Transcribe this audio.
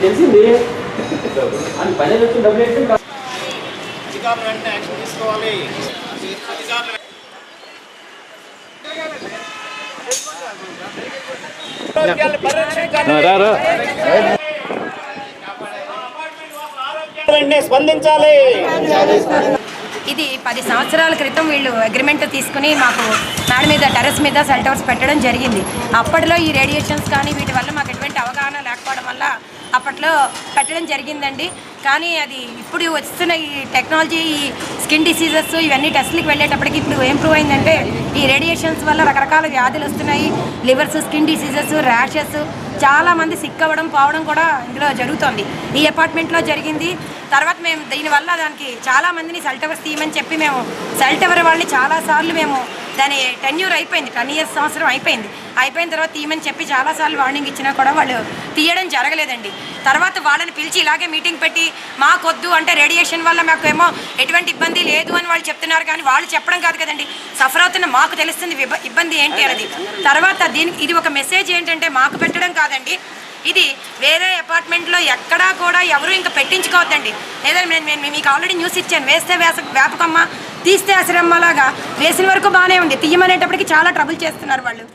తెలిసింది. అని పని వచ్చి డబ్బులు ఏంటి అధికారులు వెంటనే యాక్షన్ తీసుకోవాలి. అధికారులు వెంటనే స్పందించాలి. ఇది పది సంవత్సరాల క్రితం వీళ్ళు అగ్రిమెంట్ తీసుకుని మాకు మేడ మీద టెర్రస్ మీద సెల్ టవర్స్ పెట్టడం జరిగింది. అప్పట్లో ఈ రేడియేషన్స్ కానీ వీటి వల్ల మాకు ఎటువంటి అవగాహన లేకపోవడం వల్ల అప్పట్లో పెట్టడం జరిగిందండి. కానీ అది ఇప్పుడు వస్తున్న ఈ టెక్నాలజీ ఈ స్కిన్ డిసీజెస్ ఇవన్నీ టెస్ట్లకు వెళ్ళేటప్పటికి ఇప్పుడు ఇంప్రూవ్ అయిందంటే ఈ రేడియేషన్స్ వల్ల రకరకాల వ్యాధులు వస్తున్నాయి. లివర్స్ స్కిన్ డిసీజెస్ ర్యాషెస్ చాలా మంది సిక్ అవ్వడం పోవడం కూడా ఇందులో జరుగుతోంది. ఈ అపార్ట్మెంట్లో జరిగింది. తర్వాత మేము దీనివల్ల దానికి చాలామందిని సెల్ టవర్స్ తీయమని చెప్పి మేము సెల్ టవర్ వాళ్ళని చాలాసార్లు మేము దాని టెన్యూర్ అయిపోయింది. టెన్ ఇయర్స్ సంవత్సరం అయిపోయింది. అయిపోయిన తర్వాత తీయమని చెప్పి చాలాసార్లు వార్నింగ్ ఇచ్చినా కూడా వాళ్ళు తీయడం జరగలేదండి. తర్వాత వాళ్ళని పిలిచి ఇలాగే మీటింగ్ పెట్టి మాకొద్దు అంటే రేడియేషన్ వల్ల మాకు ఏమో ఎటువంటి ఇబ్బంది లేదు అని వాళ్ళు చెప్తున్నారు. కానీ వాళ్ళు చెప్పడం కాదు కదండి. సఫర్ అవుతున్న మాకు తెలుస్తుంది ఇబ్బంది ఏంటి అనేది. తర్వాత దీనికి ఇది ఒక మెసేజ్ ఏంటంటే మాకు పెట్టడం కాదండి. ఇది వేరే అపార్ట్మెంట్లో ఎక్కడా కూడా ఎవరు ఇంకా పెట్టించుకోవద్దండి. లేదా నేను నేను మీకు ఆల్రెడీ న్యూస్ ఇచ్చాను. వేస్తే వేస వేపకమ్మ తీస్తే అసరమ్మలాగా వేసిన వరకు బాగానే ఉంది. తీయమనేటప్పటికి చాలా ట్రబుల్ చేస్తున్నారు వాళ్ళు.